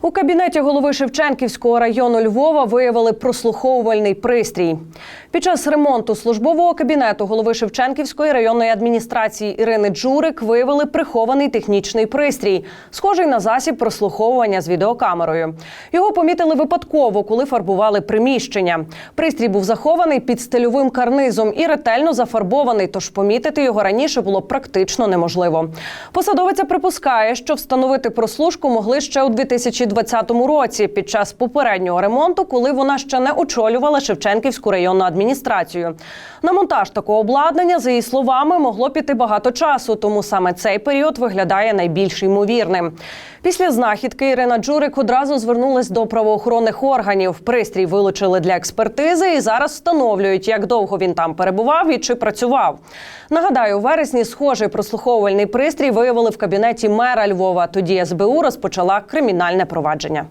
У кабінеті голови Шевченківського району Львова виявили прослуховувальний пристрій. Під час ремонту службового кабінету голови Шевченківської районної адміністрації Ірини Джурик виявили прихований технічний пристрій, схожий на засіб прослуховування з відеокамерою. Його помітили випадково, коли фарбували приміщення. Пристрій був захований під стильовим карнизом і ретельно зафарбований, тож помітити його раніше було практично неможливо. Посадовиця припускає, що встановити прослушку могли ще у 2020 році під час попереднього ремонту, коли вона ще не очолювала Шевченківську районну адміністрацію. На монтаж такого обладнання, за її словами, могло піти багато часу, тому саме цей період виглядає найбільш ймовірним. Після знахідки Ірина Джурик одразу звернулась до правоохоронних органів. Пристрій вилучили для експертизи і зараз встановлюють, як довго він там перебував і чи працював. Нагадаю, у вересні схожий прослуховувальний пристрій виявили в кабінеті мера Львова. Тоді СБУ розпочала кримінальне провадження.